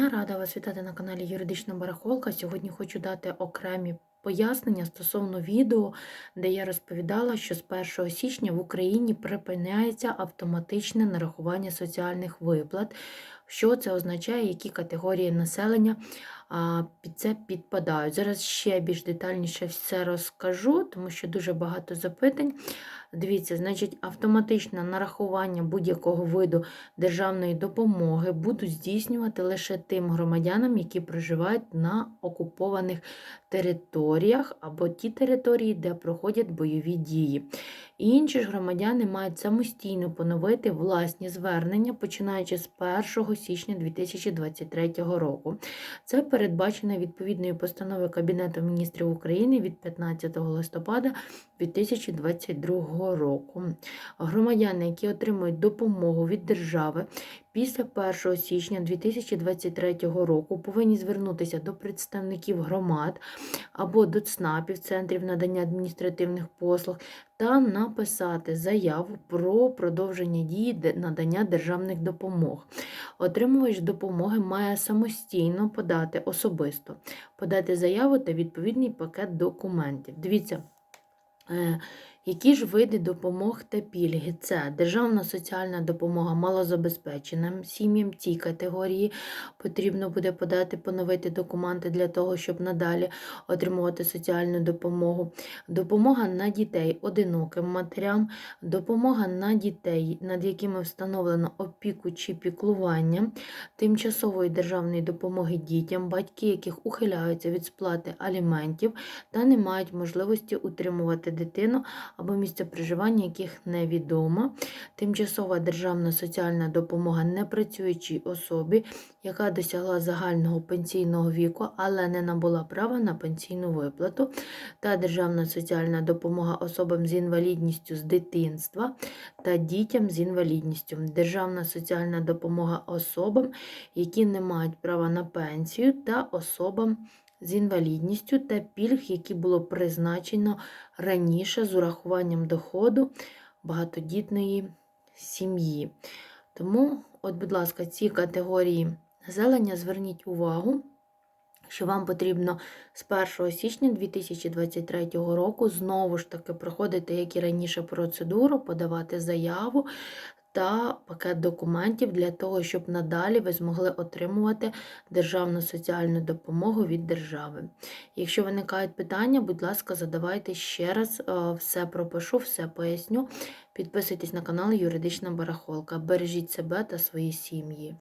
Я рада вас вітати на каналі Юридична Барахолка. Сьогодні хочу дати окремі пояснення стосовно відео, де я розповідала, що з 1 січня в Україні припиняється автоматичне нарахування соціальних виплат. Що це означає, які категорії населення під це підпадають. Зараз ще більш детальніше все розкажу, тому що дуже багато запитань. Дивіться, значить, автоматичне нарахування будь-якого виду державної допомоги будуть здійснювати лише тим громадянам, які проживають на окупованих територіях або ті території, де проходять бойові дії. Інші ж громадяни мають самостійно поновити власні звернення, починаючи з 1 січня 2023 року. Це передбачено відповідною постановою Кабінету міністрів України від 15 листопада 2022 року. Громадяни, які отримують допомогу від держави після 1 січня 2023 року, повинні звернутися до представників громад або до ЦНАПів, центрів надання адміністративних послуг, та написати заяву про продовження дії надання державних допомог. Отримувач допомоги має самостійно подати особисто, подати заяву та відповідний пакет документів. Дивіться. Які ж види допомог та пільги? Це державна соціальна допомога малозабезпеченим сім'ям цій категорії потрібно буде подати, поновити документи для того, щоб надалі отримувати соціальну допомогу. Допомога на дітей одиноким матерям, допомога на дітей, над якими встановлено опіку чи піклування, тимчасової державної допомоги дітям, батьки, яких ухиляються від сплати аліментів та не мають можливості утримувати дитину або місце проживання яких невідомо, тимчасова державна соціальна допомога непрацюючій особі, яка досягла загального пенсійного віку, але не набула права на пенсійну виплату, та державна соціальна допомога особам з інвалідністю з дитинства та дітям з інвалідністю, державна соціальна допомога особам, які не мають права на пенсію, та особам з інвалідністю та пільг, які було призначено раніше з урахуванням доходу багатодітної сім'ї. Тому, от, будь ласка, ці категорії населення зверніть увагу. Що вам потрібно з 1 січня 2023 року знову ж таки проходити, як і раніше, процедуру, подавати заяву та пакет документів для того, щоб надалі ви змогли отримувати державну соціальну допомогу від держави. Якщо виникають питання, будь ласка, задавайте ще раз, е, все пропишу, все поясню. Підписуйтесь на канал Юридична Барахолка. Бережіть себе та свої сім'ї.